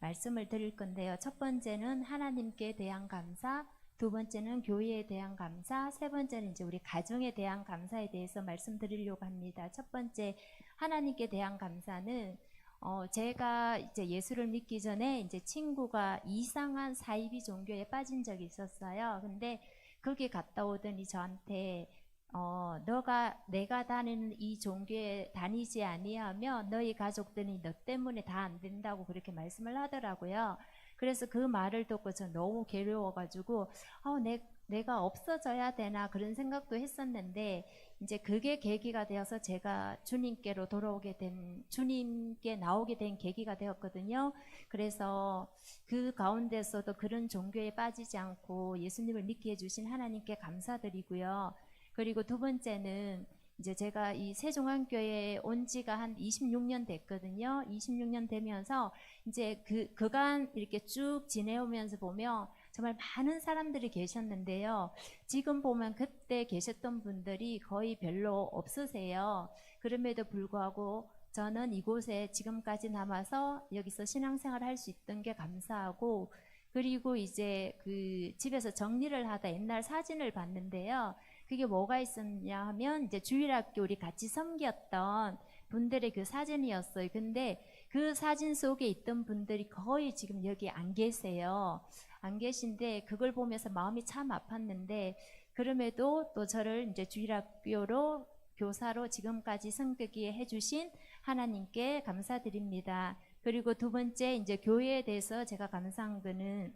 말씀을 드릴 건데요. 첫 번째는 하나님께 대한 감사, 두 번째는 교회에 대한 감사, 세 번째는 이제 우리 가정에 대한 감사에 대해서 말씀드리려고 합니다. 첫 번째 하나님께 대한 감사는 어, 제가 이제 예수를 믿기 전에 이제 친구가 이상한 사이비 종교에 빠진 적이 있었어요. 근데 거기 갔다 오더니 저한테 어, 너가 내가 다니는 이 종교에 다니지 아니하면 너희 가족들이 너 때문에 다 안 된다고 그렇게 말씀을 하더라고요. 그래서 그 말을 듣고 저 너무 괴로워가지고 어, 내, 내가 없어져야 되나 그런 생각도 했었는데 이제 그게 계기가 되어서 제가 주님께로 돌아오게 된 주님께 나오게 된 계기가 되었거든요. 그래서 그 가운데서도 그런 종교에 빠지지 않고 예수님을 믿게 해주신 하나님께 감사드리고요. 그리고 두 번째는 이제 제가 이 세종안교회에 온 지가 한 26년 됐거든요. 26년 되면서 이제 그 그간 이렇게 쭉 지내오면서 보면 정말 많은 사람들이 계셨는데요. 지금 보면 그때 계셨던 분들이 거의 별로 없으세요. 그럼에도 불구하고 저는 이곳에 지금까지 남아서 여기서 신앙생활 할 수 있던 게 감사하고 그리고 이제 그 집에서 정리를 하다 옛날 사진을 봤는데요. 그게 뭐가 있었냐 하면 이제 주일학교 우리 같이 섬겼던 분들의 그 사진이었어요. 근데 그 사진 속에 있던 분들이 거의 지금 여기 안 계세요. 안 계신데 그걸 보면서 마음이 참 아팠는데 그럼에도 또 저를 이제 주일학교로 교사로 지금까지 섬기게 해주신 하나님께 감사드립니다. 그리고 두 번째 이제 교회에 대해서 제가 감사한 거는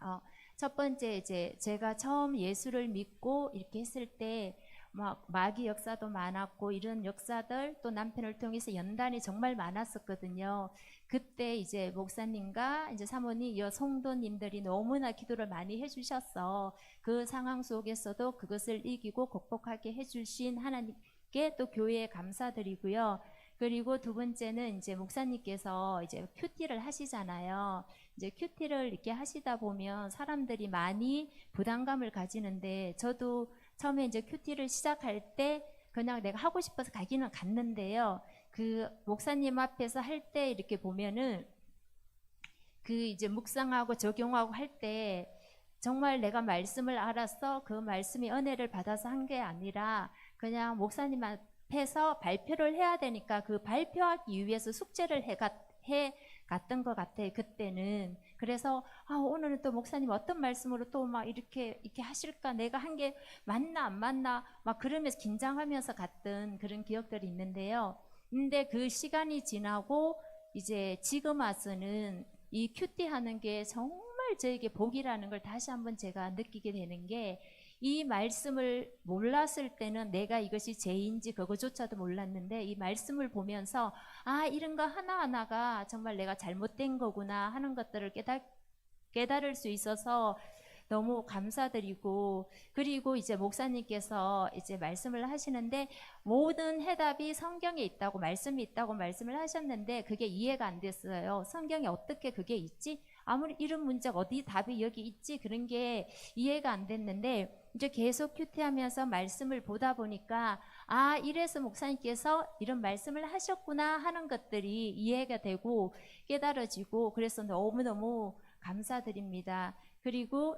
어, 첫 번째 이제 제가 처음 예수를 믿고 이렇게 했을 때 막 마귀 역사도 많았고 이런 역사들 또 남편을 통해서 연단이 정말 많았었거든요. 그때 이제 목사님과 이제 사모님, 여 성도님들이 너무나 기도를 많이 해주셨어. 그 상황 속에서도 그것을 이기고 극복하게 해주신 하나님께 또 교회에 감사드리고요. 그리고 두 번째는 이제 목사님께서 이제 큐티를 하시잖아요. 이제 큐티를 이렇게 하시다 보면 사람들이 많이 부담감을 가지는데 저도 처음에 이제 큐티를 시작할 때 그냥 내가 하고 싶어서 가기는 갔는데요. 그 목사님 앞에서 할 때 이렇게 보면은 그 이제 묵상하고 적용하고 할 때 정말 내가 말씀을 알아서 그 말씀이 은혜를 받아서 한 게 아니라 그냥 목사님 앞 에서 발표를 해야 되니까 그 발표하기 위해서 숙제를 해 갔던 것 같아요. 그때는. 그래서 아, 오늘은 또 목사님 어떤 말씀으로 또 막 이렇게 이렇게 하실까? 내가 한 게 맞나 안 맞나? 막 그러면서 긴장하면서 갔던 그런 기억들이 있는데요. 근데 그 시간이 지나고 이제 지금 와서는 이 큐티 하는 게 정말 저에게 복이라는 걸 다시 한번 제가 느끼게 되는 게 이 말씀을 몰랐을 때는 내가 이것이 죄인지 그거조차도 몰랐는데 이 말씀을 보면서 아 이런 거 하나하나가 정말 내가 잘못된 거구나 하는 것들을 깨달, 깨달을 수 있어서 너무 감사드리고 그리고 이제 목사님께서 이제 말씀을 하시는데 모든 해답이 성경에 있다고 말씀이 있다고 말씀을 하셨는데 그게 이해가 안 됐어요. 성경에 어떻게 그게 있지? 아무리 이런 문제가 어디 답이 여기 있지 그런 게 이해가 안 됐는데 이제 계속 큐티하면서 말씀을 보다 보니까 아 이래서 목사님께서 이런 말씀을 하셨구나 하는 것들이 이해가 되고 깨달아지고 그래서 너무너무 감사드립니다. 그리고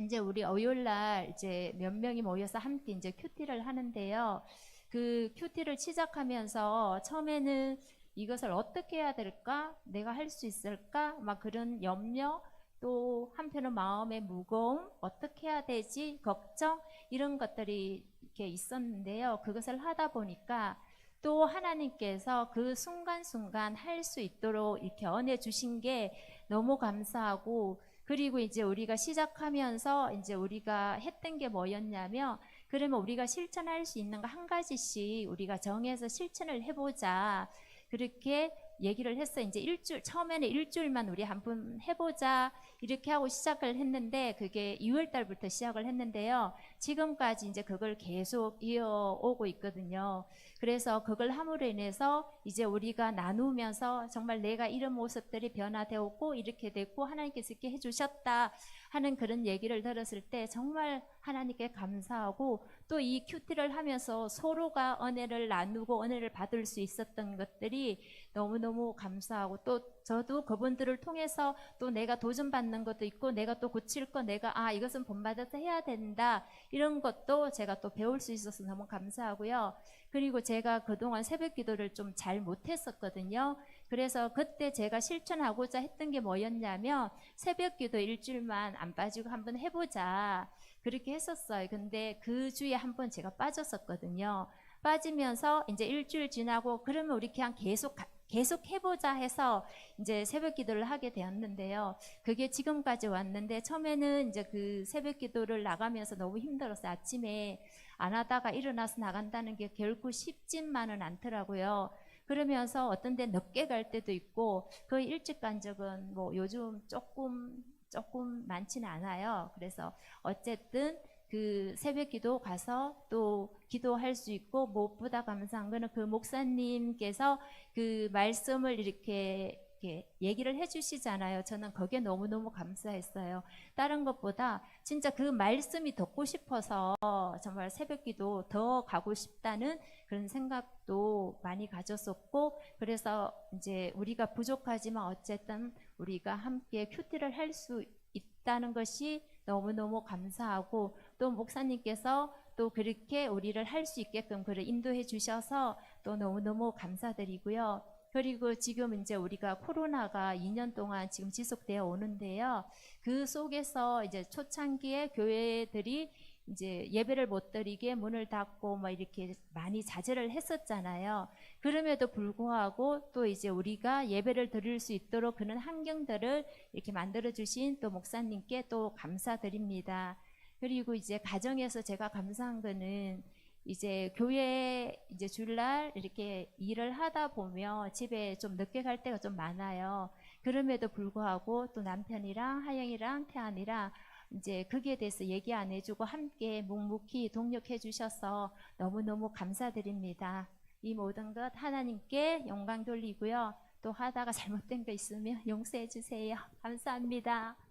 이제 우리 어요일 날 이제 몇 명이 모여서 함께 이제 큐티를 하는데요. 그 큐티를 시작하면서 처음에는 이것을 어떻게 해야 될까? 내가 할 수 있을까? 막 그런 염려, 또 한편은 마음의 무거움, 어떻게 해야 되지? 걱정, 이런 것들이 이렇게 있었는데요. 그것을 하다 보니까 또 하나님께서 그 순간순간 할 수 있도록 이렇게 언해 주신 게 너무 감사하고 그리고 이제 우리가 시작하면서 이제 우리가 했던 게 뭐였냐면 그러면 우리가 실천할 수 있는 거 한 가지씩 우리가 정해서 실천을 해보자. 그렇게 얘기를 했어. 이제 일주일, 처음에는 일주일만 우리 한번 해보자. 이렇게 하고 시작을 했는데, 그게 2월 달부터 시작을 했는데요. 지금까지 이제 그걸 계속 이어오고 있거든요. 그래서 그걸 함으로 인해서 이제 우리가 나누면서 정말 내가 이런 모습들이 변화되었고, 이렇게 됐고, 하나님께서 이렇게 해주셨다. 하는 그런 얘기를 들었을 때 정말 하나님께 감사하고 또 이 큐티를 하면서 서로가 은혜를 나누고 은혜를 받을 수 있었던 것들이 너무너무 감사하고 또 저도 그분들을 통해서 또 내가 도전받는 것도 있고 내가 또 고칠 거 내가 아 이것은 본받아서 해야 된다 이런 것도 제가 또 배울 수 있어서 너무 감사하고요. 그리고 제가 그동안 새벽 기도를 좀 잘 못했었거든요. 그래서 그때 제가 실천하고자 했던 게 뭐였냐면 새벽 기도 일주일만 안 빠지고 한번 해보자. 그렇게 했었어요. 근데 그 주에 한번 제가 빠졌었거든요. 빠지면서 이제 일주일 지나고 그러면 우리 그냥 계속 가- 계속 해보자 해서 이제 새벽 기도를 하게 되었는데요. 그게 지금까지 왔는데 처음에는 이제 그 새벽 기도를 나가면서 너무 힘들었어요. 아침에 안 하다가 일어나서 나간다는 게 결코 쉽지만은 않더라고요. 그러면서 어떤 데 늦게 갈 때도 있고 거의 일찍 간 적은 뭐 요즘 조금 조금 많지는 않아요. 그래서 어쨌든 그 새벽 기도 가서 또 기도할 수 있고 무엇보다 감사한 거는 그 목사님께서 그 말씀을 이렇게 이렇게 얘기를 해주시잖아요. 저는 거기에 너무너무 감사했어요. 다른 것보다 진짜 그 말씀이 듣고 싶어서 정말 새벽 기도 더 가고 싶다는 그런 생각도 많이 가졌었고, 그래서 이제 우리가 부족하지만 어쨌든 우리가 함께 큐티를 할 수 있다는 것이 너무너무 감사하고, 또 목사님께서 또 그렇게 우리를 할 수 있게끔 그를 인도해 주셔서 또 너무너무 감사드리고요. 그리고 지금 이제 우리가 코로나가 2년 동안 지금 지속되어 오는데요. 그 속에서 이제 초창기에 교회들이 이제 예배를 못 드리게 문을 닫고 막 이렇게 많이 자제를 했었잖아요. 그럼에도 불구하고 또 이제 우리가 예배를 드릴 수 있도록 그런 환경들을 이렇게 만들어 주신 또 목사님께 또 감사드립니다. 그리고 이제 가정에서 제가 감사한 거는 이제 교회 이제 주일날 이렇게 일을 하다 보면 집에 좀 늦게 갈 때가 좀 많아요. 그럼에도 불구하고 또 남편이랑 하영이랑 태안이랑 이제 거기에 대해서 얘기 안 해주고 함께 묵묵히 동력해 주셔서 너무너무 감사드립니다. 이 모든 것 하나님께 영광 돌리고요. 또 하다가 잘못된 거 있으면 용서해 주세요. 감사합니다.